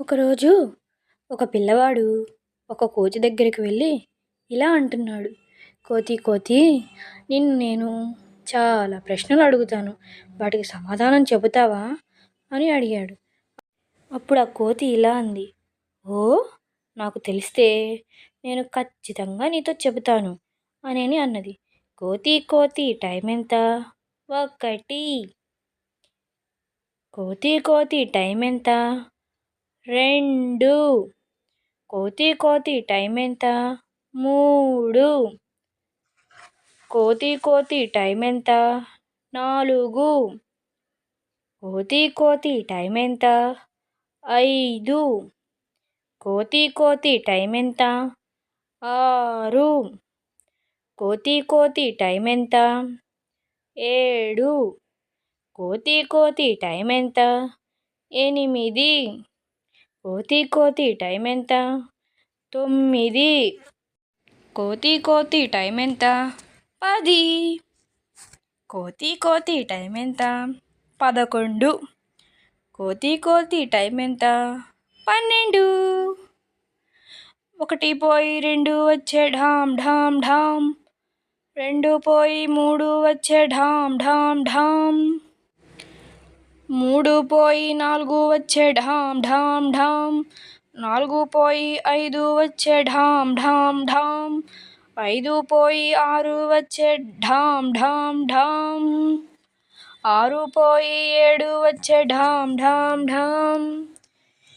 ఒకరోజు ఒక పిల్లవాడు ఒక కోతి దగ్గరికి వెళ్ళి ఇలా అంటున్నాడు. కోతి కోతి నిన్ను నేను చాలా ప్రశ్నలు అడుగుతాను. వాటికి సమాధానం చెబుతావా? అని అడిగాడు. అప్పుడు ఆ కోతి ఇలా అంది. ఓ నాకు తెలిస్తే నేను ఖచ్చితంగా నీతో చెబుతాను అని అన్నది. కోతి కోతి టైం ఎంత? ఒకటి. కోతి కోతి టైం ఎంత? రెండు. కోతి కోతి టైం ఎంత? మూడు. కోతి కోతి టైం ఎంత? నాలుగు. కోతి కోతి టైం ఎంత? ఐదు. కోతి కోతి టైం ఎంత? ఆరు. కోతి కోతి టైం ఎంత? ఏడు. కోతి కోతి టైం ఎంత? ఎనిమిది. కోతి కోతి టైం ఎంత? తొమ్మిది. కోతి కోతి టైం ఎంత? పది. కోతి కోతి టైం ఎంత? పదకొండు. కోతి కోతి టైం ఎంత? పన్నెండు. ఒకటి పోయి రెండు వచ్చే ఢామ్ ఢామ్ ఢామ్. రెండు పోయి మూడు వచ్చే ఢామ్ ఢామ్ ఢామ్. మూడు పోయి నాలుగు వచ్చే ఢామ్ ఢామ్ ఢామ్. నాలుగు పోయి ఐదు వచ్చే ఢామ్ ఢామ్ ఢామ్. ఐదు పోయి ఆరు వచ్చే ఢామ్ ఢామ్ ఢామ్. ఆరు పోయి ఏడు వచ్చే ఢామ్ ఢామ్ ఢామ్.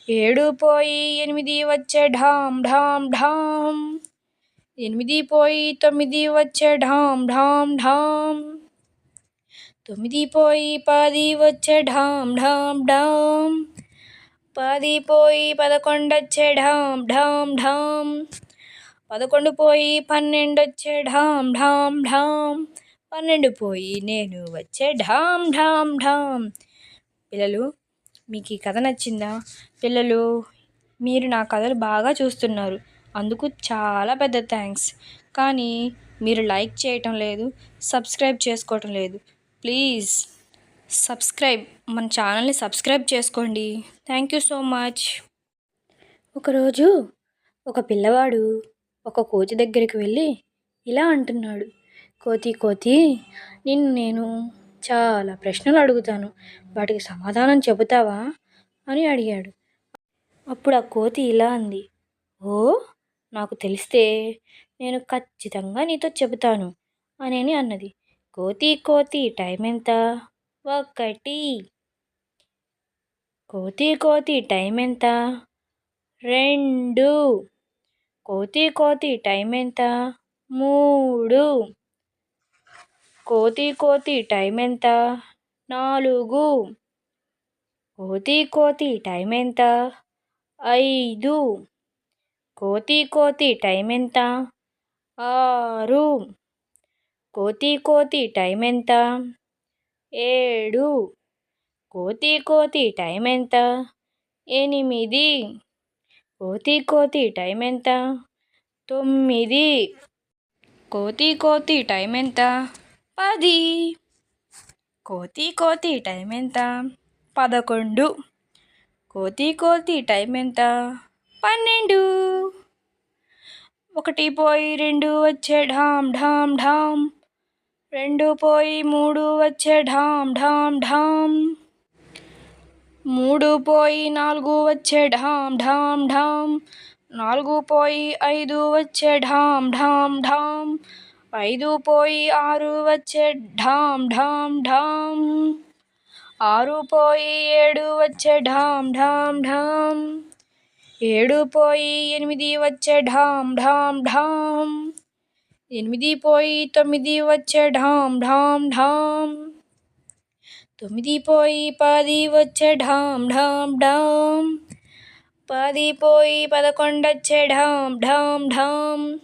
ఏడు పోయి ఎనిమిది వచ్చే ఢామ్ ఢామ్ ఢామ్. ఎనిమిది పోయి తొమ్మిది వచ్చే ఢామ్ ఢామ్ ఢామ్. తొమ్మిది పోయి పది వచ్చే ఢామ్ ఢామ్ ఢామ్. పది పోయి పదకొండు వచ్చే ఢామ్ ఢామ్ ఢామ్. పదకొండు పోయి పన్నెండు వచ్చే ఢామ్ ఢామ్ ఢామ్. పన్నెండు పోయి నేను వచ్చే ఢామ్ ఢామ్ ఢామ్. పిల్లలు మీకు ఈ కథ నచ్చిందా? పిల్లలు మీరు నా కథలు బాగా చూస్తున్నారు. అందుకు చాలా పెద్ద థ్యాంక్స్. కానీ మీరు లైక్ చేయటం లేదు సబ్స్క్రైబ్ చేసుకోవటం లేదు. ప్లీజ్ సబ్స్క్రైబ్ మన ఛానల్ని సబ్స్క్రైబ్ చేసుకోండి. Thank you so much. ఒకరోజు ఒక పిల్లవాడు ఒక కోతి దగ్గరికి వెళ్ళి ఇలా అంటున్నాడు. కోతి కోతి నిన్ను నేను చాలా ప్రశ్నలు అడుగుతాను. వాటికి సమాధానం చెబుతావా అని అడిగాడు. అప్పుడు ఆ కోతి ఇలా అంది. ఓ నాకు తెలిస్తే నేను ఖచ్చితంగా నీతో చెబుతాను అని అన్నది. కోతి కోతి టైం ఎంత? ఒకటి. కోతి కోతి టైం ఎంత? రెండు. కోతి కోతి టైం ఎంత? మూడు. కోతి కోతి టైం ఎంత? నాలుగు. కోతి కోతి టైం ఎంత? ఐదు. కోతి కోతి టైం ఎంత? ఆరు. కోతి కోతి టైం ఎంత ఏడు. కోతి కోతి టైం ఎంత ఎనిమిది. కోతి కోతి టైం ఎంత తొమ్మిది. కోతి కోతి టైం ఎంత పది. కోతి కోతి టైం ఎంత పదకొండు. కోతి కోతి టైం ఎంత పన్నెండు. ఒకటి పోయి రెండు వచ్చే ఢామ్ ఢామ్ ఢామ్. రెండు పోయి మూడు వచ్చే ఢామ్ ఢామ్ ఢామ్ మూడు పోయి నాలుగు వచ్చే ఢామ్ ఢామ్ ఢామ్ నాలుగు పోయి ఐదు వచ్చే ఢామ్ ఢామ్ ఢామ్ ఐదు పోయి ఆరు వచ్చే ఢామ్ ఢామ్ ఢామ్ ఆరు పోయి ఏడు వచ్చే ఢామ్ ఢామ్ ఢామ్ ఏడు పోయి ఎనిమిది వచ్చే ఢామ్ ఢామ్ ఢామ్ ఎనిమిది పోయి తొమ్మిది వచ్చే ఢామ్ ఢామ్ ఢామ్. తొమ్మిది పోయి పది వచ్చే ఢామ్ ఢామ్ ఢామ్. పది పోయి పదకొండు వచ్చే ఢామ్ ఢామ్ ఢామ్.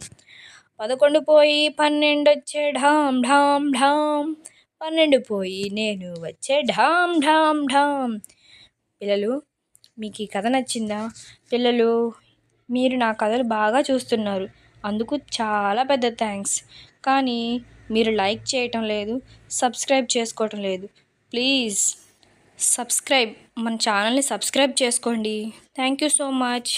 పదకొండు పోయి పన్నెండు వచ్చే ఢామ్ ఢామ్ ఢామ్. పన్నెండు పోయి నేను వచ్చే ఢామ్ ఢామ్ ఢామ్. పిల్లలు మీకు ఈ కథ నచ్చిందా? పిల్లలు మీరు నా కథలు బాగా చూస్తున్నారు. అందుకు చాలా పెద్ద థ్యాంక్స్. కానీ మీరు లైక్ చేయటం లేదు సబ్స్క్రైబ్ చేసుకోవటం లేదు. ప్లీజ్ సబ్స్క్రైబ్ మన ఛానల్ని సబ్స్క్రైబ్ చేసుకోండి. Thank you so much.